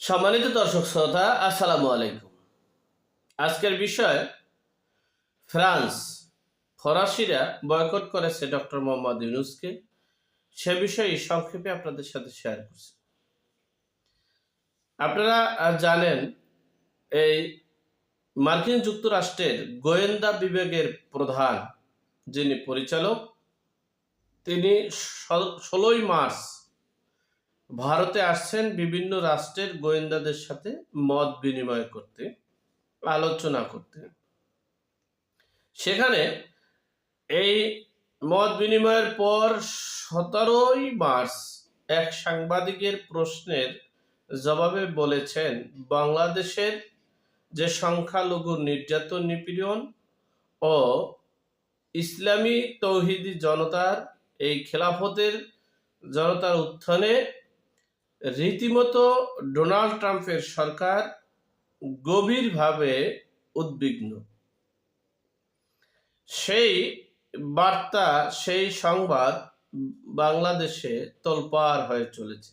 সম্মানিত দর্শক শ্রোতা, আসসালামু আলাইকুম। আজকের বিষয়, ফ্রান্স। ফরাসিরা বয়কট করেছে ডক্টর মোহাম্মদ ইউনুসকে। সে বিষয়ে সংক্ষেপে আপনাদের সাথে শেয়ার করছি। আপনারা জানেন, এই মার্কিন যুক্তরাষ্ট্রের গোয়েন্দা বিভাগের প্রধান যিনি পরিচালক, তিনি ষোলোই মার্চ ভারতে আসছেন বিভিন্ন রাষ্ট্রের গোয়েন্দাদের সাথে মত বিনিময় করতে, আলোচনা করতে। সেখানে এই মত বিনিময়ের পর সতেরোই মার্চ এক সাংবাদিকের প্রশ্নের জবাবে বলেছেন, বাংলাদেশের যে সংখ্যালঘু নির্যাতন নিপীড়ন ও ইসলামী তৌহিদি জনতার এই খেলাফতের জনতার উত্থানে রীতিমতো ডোনাল্ড ট্রাম্পের সরকার গভীরভাবে উদ্বিগ্ন। সেই বার্তা, সেই সংবাদ বাংলাদেশে তোলপাড় হয়ে চলেছে।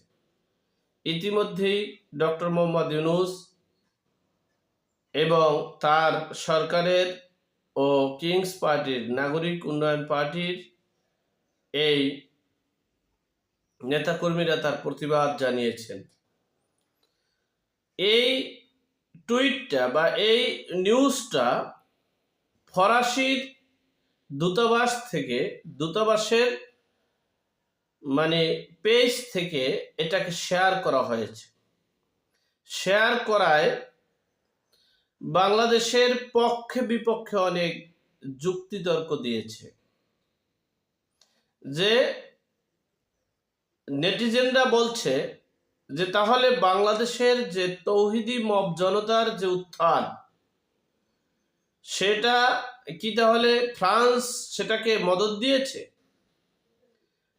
ইতিমধ্যেই ডক্টর মোহাম্মদ ইউনুস এবং তার সরকারের ও কিংস পার্টির, নাগরিক উন্নয়ন পার্টির এই নেতাকর্মীরা তার প্রতিবাদ জানিয়েছেন। এই টুইটটা বা এই নিউজটা ফরাসির দূতাবাস থেকে, দূতাবাসের মানে পেজ থেকে এটাকে শেয়ার করা হয়েছে। শেয়ার করায় বাংলাদেশের পক্ষে বিপক্ষে অনেক যুক্তিতর্ক দিয়েছে। যে নেটিজেনরা বলছে যে তাহলে বাংলাদেশের যে তৌহিদি মব জনতার যে উত্থান, সেটা কি তাহলে ফ্রান্স সেটাকে মদত দিয়েছে?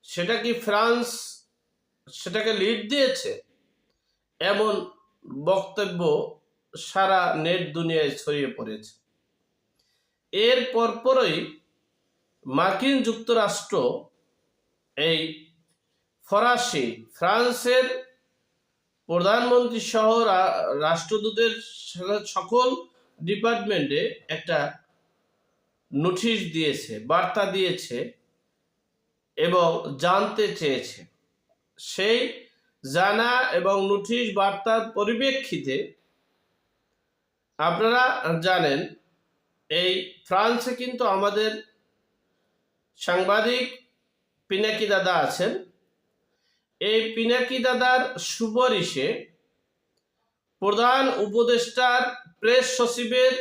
সেটা কি ফ্রান্স সেটাকে লিড দিয়েছে? এমন বক্তব্য সারা নেট দুনিয়ায় ছড়িয়ে পড়েছে। এর পরপরই মার্কিন যুক্তরাষ্ট্র এই ফরাসি, ফ্রান্সের প্রধানমন্ত্রী সহ রাষ্ট্রদূতের সকল ডিপার্টমেন্টে একটা নোটিশ দিয়েছে, বার্তা দিয়েছে এবং জানতে চেয়েছে। সেই জানা এবং নোটিশ বার্তার পরিপ্রেক্ষিতে আপনারা জানেন, এই ফ্রান্সে কিন্তু আমাদের সাংবাদিক পিনাকি দাদা আছেন। এই পিনাকি দাদার সুপারিশে প্রধান উপদেষ্টার প্রেস সচিবের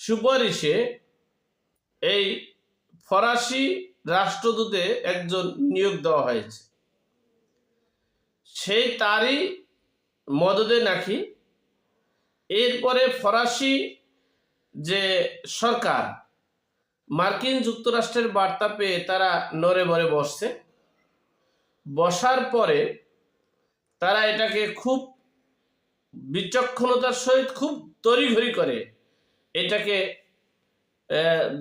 সুপারিশে এই ফরাসি রাষ্ট্রদূতে একজন নিয়োগ দেওয়া হয়েছে। সেই তারই মদদে নাকি এরপরে ফরাসি যে সরকার, মার্কিন যুক্তরাষ্ট্রের বার্তা পেয়ে তারা নড়ে ভরে বসছে। বসার পরে তারা এটাকে খুব বিচক্ষণতার সহিত খুব তড়িঘড়ি করে। এটাকে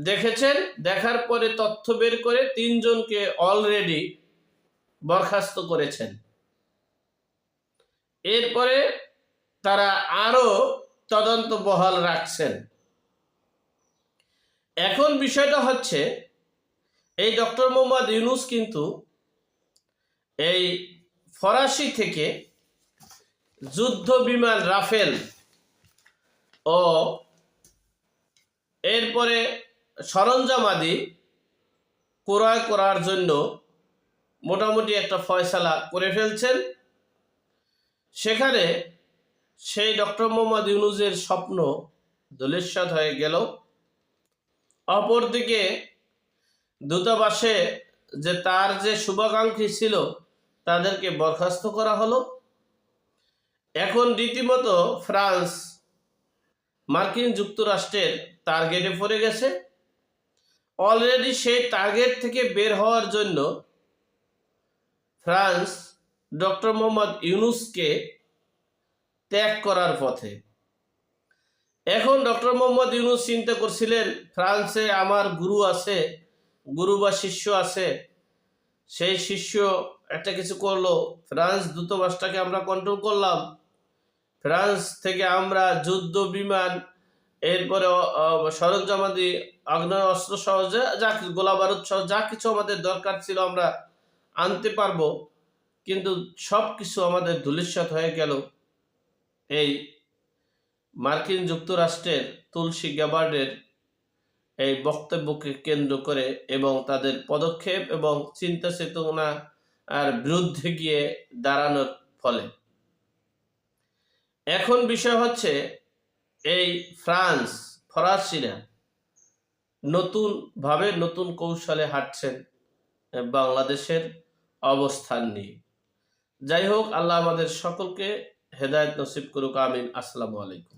দেখেছেন? দেখার পরে তথ্য বের করে তিনজনকে অলরেডি বরখাস্ত করেছেন। এরপরে তারা আরও তদন্ত বহাল রাখছেন। এখন বিষয়টা হচ্ছে, এই ডক্টর মোহাম্মদ ইউনুস কিন্তু এই ফরাসি থেকে যুদ্ধ বিমান রাফেল ও এরপরে সরঞ্জামাদি ক্রয় করার জন্য মোটামুটি একটা ফয়সালা করে ফেলছেন। সেখানে সেই ডক্টর মোহাম্মদ ইউনুসের স্বপ্ন দলিস্বাদ হয়ে গেল। অপরদিকে দূতাবাসে যে তার যে শুভাকাঙ্ক্ষী ছিল তাদেরকে বরখাস্ত করা হলো। এখন রীতিমতো ফ্রান্স মার্কিন যুক্তরাষ্ট্রের টার্গেটে পড়ে গেছে। অলরেডি সেই টার্গেট থেকে বের হওয়ার জন্য ফ্রান্স ডক্টর মোহাম্মদ ইউনুসকে ত্যাগ করার পথে। এখন ডক্টর মোহাম্মদ ইউনুস চিন্তা করছিলেন, ফ্রান্সে আমার গুরু আছে গুরু বা শিষ্য আছে, সেই শিষ্য একটা কিছু করল, ফ্রান্স দূতাবাসটাকে আমরা কন্ট্রোল করলাম। ফ্রান্স থেকে আমরা যুদ্ধ, বিমান, এরপরে সরঞ্জামাদি, আগ্নেয় অস্ত্র সহ যা- গোলা বারুদ সহ যা কিছু আমাদের দরকার ছিল আমরা আনতে পারব। কিন্তু সব কিছু আমাদের ধূলিসাৎ হয়ে গেল। এই মার্কিন যুক্তরাষ্ট্রের তুলসী গ্যাবার্ডের এই বক্তব্যকে কেন্দ্র করে এবং তাদের পদক্ষেপ এবং চিন্তা চেতনা আর বিরুদ্ধে গিয়ে দাঁড়ানোর ফলে। এখন বিষয় হচ্ছে এই ফ্রান্স ফরাসিরা নতুন ভাবে নতুন কৌশলে হাঁটছেন বাংলাদেশের অবস্থান নিয়ে। যাই হোক, আল্লাহ আমাদের সকলকে হেদায়ত নসিব করুক, আমিন। আসসালামু আলাইকুম।